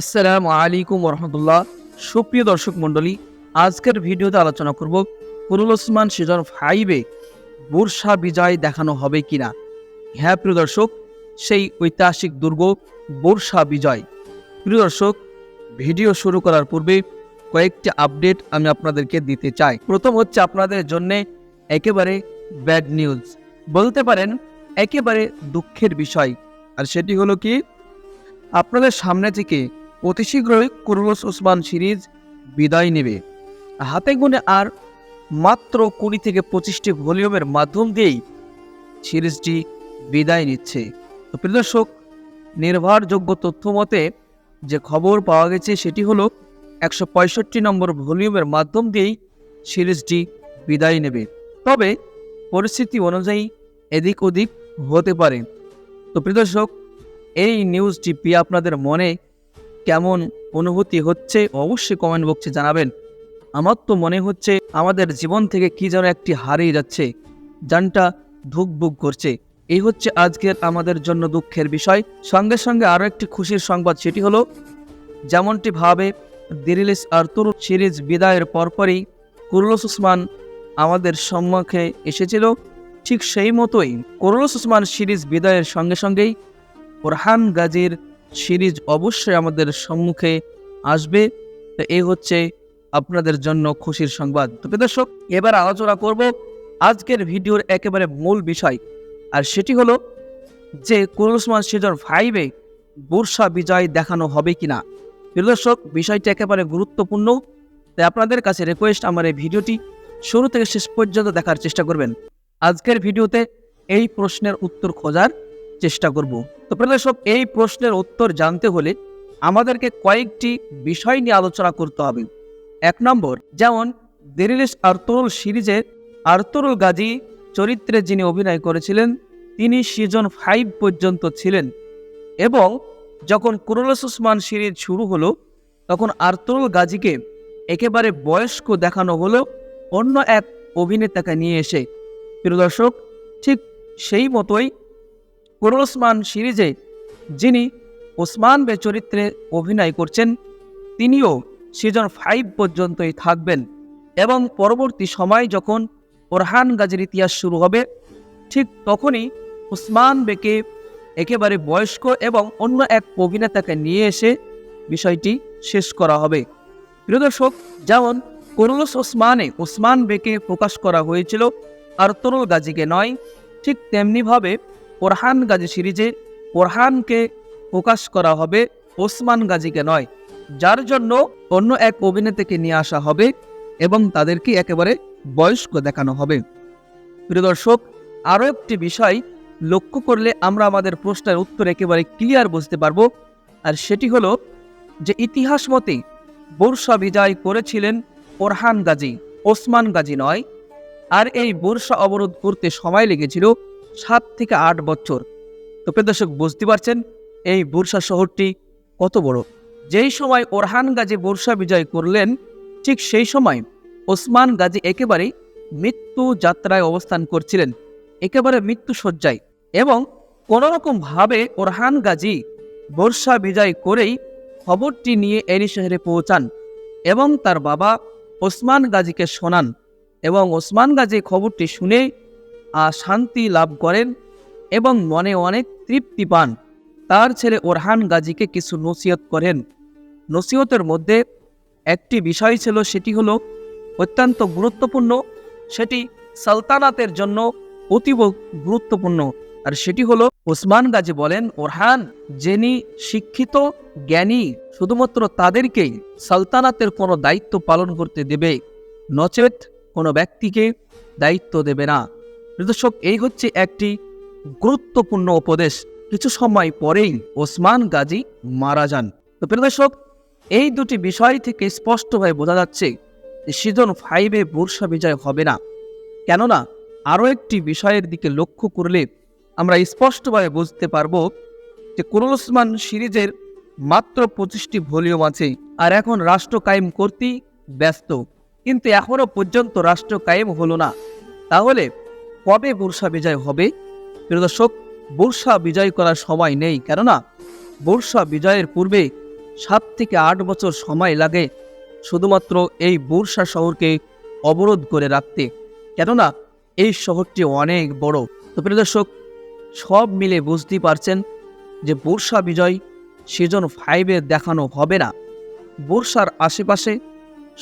আসসালামু আলাইকুম রহমতুল্লাহ সুপ্রিয় দর্শক মণ্ডলী, আজকের ভিডিওতে আলোচনা করব কুরুল ওসমান সিজন ফাইভে বুরসা বিজয় দেখানো হবে কিনা। হ্যাঁ প্রিয় দর্শক, সেই ঐতিহাসিক দুর্গ বুরসা বিজয়। প্রিয় দর্শক, ভিডিও শুরু করার পূর্বে কয়েকটি আপডেট আমি আপনাদেরকে দিতে চাই। প্রথম হচ্ছে আপনাদের জন্য একেবারে ব্যাড নিউজ। বলতে পারেন, একেবারে দুঃখের বিষয়। আর সেটি হলো কি, আপনাদের সামনে থেকে অতি শীঘ্রই কুরুলস ওসমান সিরিজ বিদায় নেবে। হাতে গুনে আর মাত্র কুড়ি থেকে পঁচিশটি ভলিউমের মাধ্যম দিয়েই সিরিজটি বিদায় নিচ্ছে। তো প্রিয় দর্শক, নির্ভরযোগ্য তথ্য মতে যে খবর পাওয়া গেছে সেটি হলো একশো পঁয়ষট্টি নম্বর ভলিউমের মাধ্যম দিয়েই সিরিজটি বিদায় নেবে। তবে পরিস্থিতি অনুযায়ী এদিক ওদিক হতে পারে। তো প্রিয় দর্শক, এই নিউজটি পেয়ে আপনাদের মনে কেমন অনুভূতি হচ্ছে অবশ্যই কমেন্ট বক্সে জানাবেন। আমার তো মনে হচ্ছে আমাদের জীবন থেকে কি যেন একটি হারিয়ে যাচ্ছে, যানটা ধুকবুক করছে। এই হচ্ছে আজকের আমাদের জন্য দুঃখের বিষয়। সঙ্গে সঙ্গে আরও একটি খুশির সংবাদ, সেটি হলো, যেমনটি ভাবে দিরিলিস আর্তুর সিরিজ বিদায়ের পরপরই কুরুলস উসমান আমাদের সম্মুখে এসেছিল। ঠিক সেই মতোই কুরুলস উসমান সিরিজ বিদায়ের সঙ্গে সঙ্গেই ওরহান গাজীর সিরিজ অবশ্যই আমাদের সম্মুখে আসবে। তো এই হচ্ছে আপনাদের জন্য খুশির সংবাদ। তো দর্শক, এবার আলোচনা করব আজকের ভিডিওর একেবারে মূল বিষয়। আর সেটি হলো যে কুরুসমান সিজন ফাইভে বুরসা বিজয় দেখানো হবে কি না দর্শক, বিষয়টি একেবারে গুরুত্বপূর্ণ। তাই আপনাদের কাছে রিকোয়েস্ট আমার এই ভিডিওটি শুরু থেকে শেষ পর্যন্ত দেখার চেষ্টা করবেন। আজকের ভিডিওতে এই প্রশ্নের উত্তর খোঁজার চেষ্টা করব। তো প্রিয় দর্শক, এই প্রশ্নের উত্তর জানতে হলে আমাদেরকে কয়েকটি বিষয় নিয়ে আলোচনা করতে হবে। এক নম্বর, যেমন দেরিলিস আর্তরুল সিরিজের আর্তরুল গাজী চরিত্রে যিনি অভিনয় করেছিলেন, তিনি সিজন ফাইভ পর্যন্ত ছিলেন এবং যখন কুরুলস উসমান সিরিজ শুরু হলো, তখন আর্তরুল গাজীকে একেবারে বয়স্ক দেখানো হলো অন্য এক অভিনেতাকে নিয়ে এসে। প্রিয় দর্শক, ঠিক সেই মতোই কুরুল ওসমান সিরিজে, যিনি ওসমান বে চরিত্রে অভিনয় করছেন, তিনিও সিজন ফাইভ পর্যন্তই থাকবেন এবং পরবর্তী সময় যখন ওরহান গাজীর ইতিহাস শুরু হবে, ঠিক তখনই উসমান বেকে একেবারে বয়স্ক এবং অন্য এক অভিনেতাকে নিয়ে এসে বিষয়টি শেষ করা হবে। প্রিয় দর্শক, যেমন করুলস ওসমানে ওসমান বেকে প্রকাশ করা হয়েছিল আর তরুল গাজীকে নয়, ঠিক তেমনিভাবে ওরহান গাজী সিরিজে ওরহানকে প্রকাশ করা হবে ওসমান গাজীকে নয়, যার জন্য অন্য এক অভিনেতাকে নিয়ে আসা হবে এবং তাদেরকে একেবারে বয়স্ক দেখানো হবে। প্রিয় দর্শক, আরও একটি বিষয় লক্ষ্য করলে আমরা আমাদের প্রশ্নের উত্তর একেবারে ক্লিয়ার বুঝতে পারব, আর সেটি হলো যে ইতিহাস মতে বর্ষা বিজয় করেছিলেন ওরহান গাজী ওসমান গাজী নয়, আর এই বর্ষা অবরোধ করতে সময় লেগেছিল সাত থেকে আট বছর। তো দর্শক বুঝতে পারছেন এই বুরসা শহরটি কত বড়। যেই সময় ওরহান গাজী বুরসা বিজয় করলেন, ঠিক সেই সময় ওসমান গাজী একেবারে মৃত্যু যাত্রায় অবস্থান করছিলেন। একেবারে মৃত্যু শয্যায়। এবং কোনোরকমভাবে ওরহান গাজী বর্ষা বিজয় করেই খবরটি নিয়ে এরি শহরে পৌঁছান এবং তার বাবা ওসমান গাজীকে শোনান এবং ওসমান গাজী খবরটি শুনে শান্তি লাভ করেন এবং মনে অনেক তৃপ্তি পান। তার ছেলে ওরহান গাজীকে কিছু নসিহত করেন। নসিহতের মধ্যে একটি বিষয় ছিল, সেটি হলো অত্যন্ত গুরুত্বপূর্ণ। সেটি সালতানাতের জন্য অতীব গুরুত্বপূর্ণ। আর সেটি হলো, ওসমান গাজী বলেন, ওরহান, যিনি শিক্ষিত, জ্ঞানী, শুধুমাত্র তাদেরকেই সালতানাতের কোনো দায়িত্ব পালন করতে দেবে। নচেত কোনো ব্যক্তিকে দায়িত্ব দেবে না। দর্শক, এই হচ্ছে একটি গুরুত্বপূর্ণ উপদেশ। কিছু সময় পরেই ওসমান গাজী মারা যান। তো দর্শক, এই দুটি বিষয় থেকে স্পষ্টভাবে বোঝা যাচ্ছে সিজন ফাইভে বুরসা বিজয় হবে না। কেননা, আরও একটি বিষয়ের দিকে লক্ষ্য করলে আমরা স্পষ্টভাবে বুঝতে পারব যে কুরুল ওসমান সিরিজের মাত্র পঁচিশটি ভলিউম আছে আর এখন রাষ্ট্র কায়েম করতেই ব্যস্ত। কিন্তু এখনও পর্যন্ত রাষ্ট্র কায়েম হলো না। তাহলে কবে বুরসা বিজয় হবে? প্রিয় দর্শক বুরসা বিজয় করার সময় নেই, কেননা বুরসা বিজয়ের পূর্বে সাত থেকে আট বছর সময় লাগে শুধুমাত্র এই বুরসা শহরকে অবরোধ করে রাখতে। কেননা এই শহরটি অনেক বড়। তো প্রিয় দর্শক, সব মিলে বুঝতেই পারছেন যে বুরসা বিজয় সিজন ফাইভে দেখানো হবে না। বুরসার আশেপাশে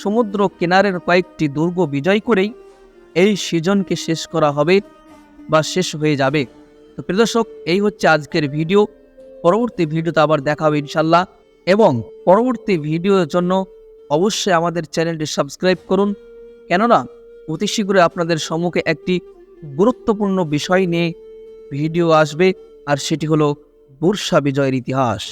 সমুদ্র কিনারের কয়েকটি দুর্গ বিজয় করেই এই সিজনকে শেষ করা হবে বা শেষ হয়ে যাবে। তো প্রিয় দর্শক, এই হচ্ছে আজকের ভিডিও। পরবর্তী ভিডিওতে আবার দেখা হবে ইনশাল্লাহ এবং পরবর্তী ভিডিওর জন্য অবশ্যই আমাদের চ্যানেলটি সাবস্ক্রাইব করুন। কেননা, অতি শীঘ্রই আপনাদের সম্মুখে একটি গুরুত্বপূর্ণ বিষয় নিয়ে ভিডিও আসবে, আর সেটি হলো বুরসা বিজয়ের ইতিহাস।